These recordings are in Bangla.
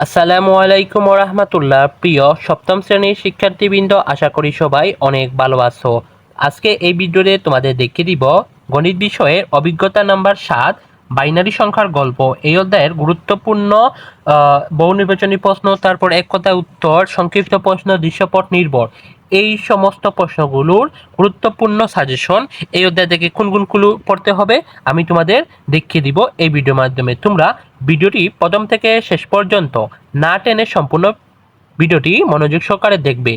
আসসালামু আলাইকুম রহমতুল্লাহ প্রিয় সপ্তম শ্রেণির শিক্ষার্থীবৃন্দ, আশা করি সবাই অনেক ভালো আছো। আজকে এই ভিডিওতে তোমাদের দেখিয়ে দিব গণিত বিষয়ের অভিজ্ঞতা নাম্বার সাত বাইনারি সংখ্যার গল্প। এই অধ্যায়ের গুরুত্বপূর্ণ বহু নির্বাচনী প্রশ্ন, তারপর এক কথা উত্তর, সংক্ষিপ্ত প্রশ্ন, দৃশ্যপট নির্ভর। এই সমস্ত প্রশ্নগুলোর গুরুত্বপূর্ণ সাজেশন এই অধ্যায় থেকে কোন কোনগুলো পড়তে হবে, আমি তোমাদের দেখিয়ে দিব এই ভিডিওর মাধ্যমে। তোমরা ভিডিওটি প্রথম থেকে শেষ পর্যন্ত না টেনে সম্পূর্ণ ভিডিওটি মনোযোগ সহকারে দেখবে।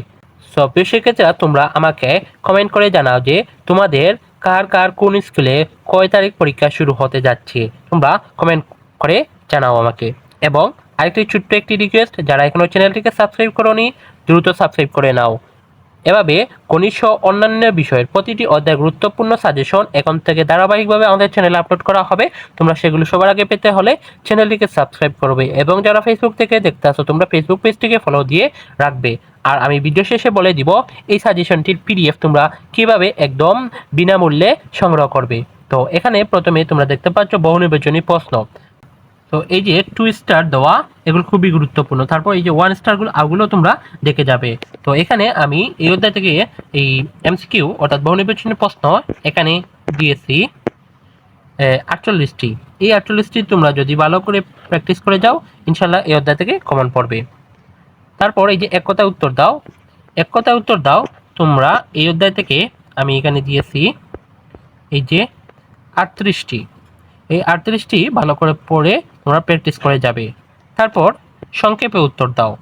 সো প্রিয় শিক্ষার্থীরা, তোমরা আমাকে কমেন্ট করে জানাও যে তোমাদের কার কার কোন স্কুলে কয় তারিখ পরীক্ষা শুরু হতে যাচ্ছে, তোমরা কমেন্ট করে জানাও আমাকে। এবং আরেকটি ছোট্ট একটি রিকোয়েস্ট যারা এখনও চ্যানেলটিকে সাবস্ক্রাইব করোনি, দ্রুত সাবস্ক্রাইব করে নাও। এভাবে সহ অন্যান্য বিষয়ের প্রতিটি অধ্যায় গুরুত্বপূর্ণ সাজেশন এখন থেকে ধারাবাহিকভাবে আমাদের চ্যানেলে আপলোড করা হবে। তোমরা সেগুলো সবার আগে পেতে হলে চ্যানেলটিকে সাবস্ক্রাইব করবে এবং যারা ফেসবুক থেকে দেখতে আসো, তোমরা ফেসবুক পেজটিকে ফলো দিয়ে রাখবে। আর আমি ভিডিও শেষে বলে দিব, এই সাজেশনটির পিডিএফ তোমরা কীভাবে একদম বিনামূল্যে সংগ্রহ করবে। তো এখানে প্রথমে তোমরা দেখতে পাচ্ছ বহু নির্বাচনী প্রশ্ন। তো এই যে টু স্টার দেওয়া, এগুলো খুবই গুরুত্বপূর্ণ। তারপর এই যে ওয়ান স্টারগুলো আগুলো তোমরা দেখে যাবে। তো এখানে আমি এই অধ্যায় থেকে এই এমসিকিউ অর্থাৎ বহু নির্বাচনী প্রশ্ন, এখানে দিয়েছি আটচল্লিশটি। এই আটচল্লিশটি তোমরা যদি ভালো করে প্র্যাকটিস করে যাও ইনশাল্লাহ এই অধ্যায় থেকে কমন পড়বে। তারপর এই যে এক কথা উত্তর দাও। এক কথা উত্তর দাও, তোমরা এই অধ্যায় থেকে আমি এখানে দিয়েছি, এই যে আটত্রিশটি। এই আটত্রিশটি ভালো করে পড়ে তোমরা প্র্যাকটিস করে যাবে। তারপর সংক্ষেপে উত্তর দাও।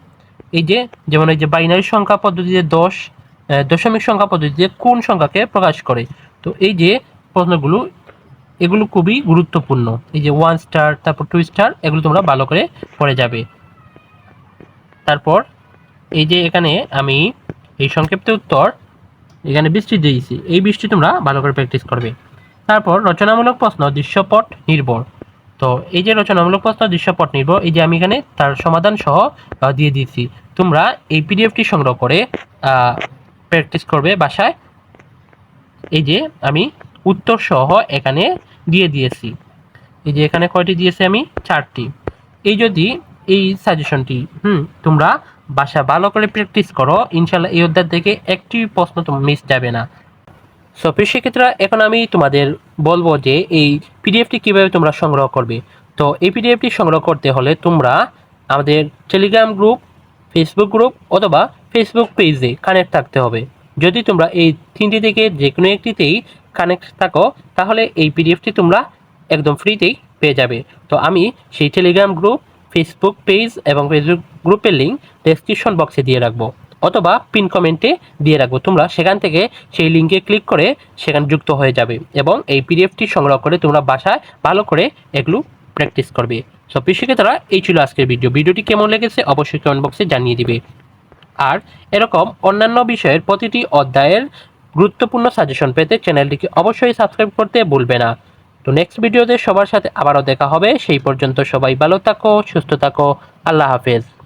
এই যে, যেমন এই যে বাইনারি সংখ্যা পদ্ধতিতে দশ দশমিক সংখ্যা পদ্ধতিতে কোন সংখ্যাকে প্রকাশ করে? তো এই যে প্রশ্নগুলো, এগুলো খুবই গুরুত্বপূর্ণ। এই যে ওয়ান স্টার তারপর টু স্টার এগুলো তোমরা ভালো করে পড়ে যাবে। তারপর এই যে এখানে আমি এই সংক্ষিপ্ত উত্তর এখানে বৃষ্টি দিয়েছি। এই বৃষ্টি তোমরা ভালো করে প্র্যাকটিস করবে। তারপর রচনামূলক প্রশ্ন, দৃশ্যপট, নির্ভর। তো এই যে রচনামূলক প্রশ্ন, দৃশ্যপট নির্ভর। এই যে আমি এখানে তার সমাধান সহ দিয়ে দিয়েছি। তোমরা এই পিডিএফটি সংগ্রহ করে প্র্যাকটিস করবে বাসায়। এই যে আমি উত্তর সহ এখানে দিয়ে দিয়েছি। এই যে এখানে কয়টি দিয়েছি আমি? চারটি। এই যদি এই সাজেশনটি হুম, তোমরা বাসা ভালো করে প্র্যাকটিস করো ইনশাল্লাহ এই অধ্যায় থেকে একটি প্রশ্ন মিস যাবে না। সো প্রিয় শিক্ষার্থীরা এখন আমি তোমাদের বলব যে এই পিডিএফটি কীভাবে তোমরা সংগ্রহ করবে? তো এই পিডিএফটি সংগ্রহ করতে হলে তোমরা আমাদের টেলিগ্রাম গ্রুপ ফেসবুক গ্রুপ অথবা ফেসবুক পেজে কানেক্ট থাকতে হবে। যদি তোমরা এই তিনটি থেকে যে কোনো একটিতেই কানেক্ট থাকো, তাহলে এই পিডিএফটি তোমরা একদম ফ্রিতেই পেয়ে যাবে। তো আমি সেই টেলিগ্রাম গ্রুপ ফেসবুক পেজ এবং ফেসবুক গ্রুপের লিঙ্ক ডেসক্রিপশন বক্সে দিয়ে রাখব। অথবা পিন কমেন্টে দিয়ে রাখব। তোমরা সেখান থেকে সেই লিঙ্কে ক্লিক করে সেখানে যুক্ত হয়ে যাবে এবং এই পিডিএফটি সংগ্রহ করে তোমরা বাসায় ভালো করে এগুলো প্র্যাকটিস করবে। সব তারা এই ছিল আজকের ভিডিও। ভিডিওটি কেমন লেগেছে অবশ্যই কমেন্ট বক্সে জানিয়ে দিবে। আর এরকম অন্যান্য বিষয়ের প্রতিটি অধ্যায়ের গুরুত্বপূর্ণ সাজেশন পেতে চ্যানেলটিকে অবশ্যই সাবস্ক্রাইব করতে ভুলবে না। তো নেক্সট ভিডিওতে সবার সাথে আবারও দেখা হবে। সেই পর্যন্ত সবাই ভালো থাকো, সুস্থ থাকো। আল্লাহ হাফেজ।